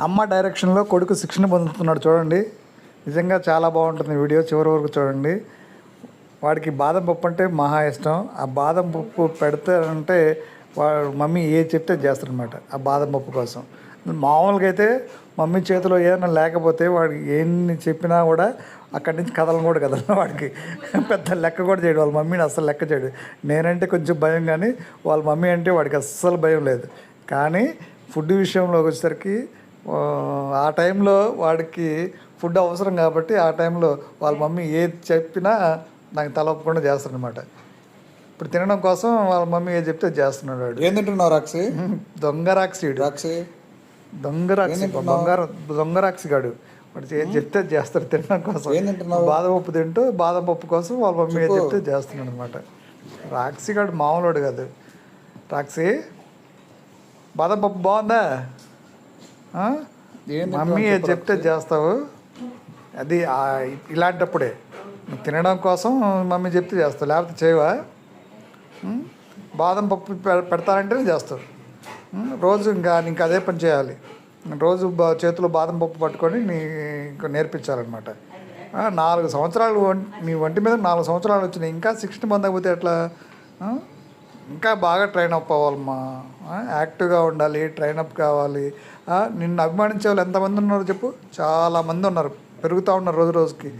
అమ్మ డైరెక్షన్లో కొడుకు శిక్షణ పొందుతున్నాడు చూడండి. నిజంగా చాలా బాగుంటుంది వీడియో చివరి వరకు చూడండి. వాడికి బాదం పప్పు అంటే మహా ఇష్టం. ఆ బాదం పప్పు పెడతారంటే వాడు మమ్మీ ఏ చెప్తే చేస్తారనమాట ఆ బాదం పప్పు కోసం. మామూలుగా అయితే మమ్మీ చేతిలో ఏదైనా లేకపోతే వాడికి ఎన్ని చెప్పినా కూడా అక్కడి నుంచి కథలను కూడా కదలను వాడికి. పెద్ద లెక్క కూడా చేయడు. వాళ్ళ మమ్మీని అస్సలు లెక్క చేయడు. నేనంటే కొంచెం భయం కానీ వాళ్ళ మమ్మీ అంటే వాడికి అస్సలు భయం లేదు. కానీ ఫుడ్ విషయంలోకి వచ్చేసరికి ఆ, టైంలో వాడికి ఫుడ్ అవసరం కాబట్టి ఆ టైంలో వాళ్ళ మమ్మీ ఏది చెప్పినా నాకు తల ఒప్పకుండా చేస్తాడనమాట ఇప్పుడు తినడం కోసం వాళ్ళ మమ్మీ ఏది చెప్తే చేస్తున్నాడు వాడు. ఏం తింటున్నావు రాక్షి దొంగ రాక్షీడు రాక్షి దొంగ రాక్షి దొంగ దొంగ రాక్షి గాడు. వాడు ఏది చెప్తే అది చేస్తాడు తినడం కోసం. ఏం? బాదం పప్పు తింటూ బాదం పప్పు కోసం వాళ్ళ మమ్మీ ఏది చెప్తే చేస్తున్నాడు అనమాట రాక్షి గాడు మామూలుడు కాదు. రాక్షి బాదం పప్పు బాగుందా? ఏం మమ్మీ చెప్తే చేస్తావు? అది ఇలాంటప్పుడే. తినడం కోసం మమ్మీ చెప్తే చేస్తావు. లేకపోతే చేయవా? బాదం పప్పు పె- పెడతానంటేనే చేస్తావు? రోజు ఇంకా నీకు అదే పని చేయాలి. రోజు చేతిలో బాదం పప్పు పట్టుకొని నీకు నేర్పించాలన్నమాట. ఆ, నాలుగు సంవత్సరాలు నీ ఒంటి మీద నాలుగు సంవత్సరాలు వచ్చినాయి. ఇంకా సిక్స్త్ పొందకపోతే ఎట్లా? ఆ? ఇంకా బాగా ట్రైన్ అప్ అవ్వాలమ్మా. యాక్టివ్గా ఉండాలి ట్రైన్ అప్ కావాలి. నిన్ను అభిమానించే వాళ్ళు ఎంతమంది ఉన్నారు చెప్పు. చాలా మంది ఉన్నారు. పెరుగుతూ ఉన్నారు రోజు రోజుకి.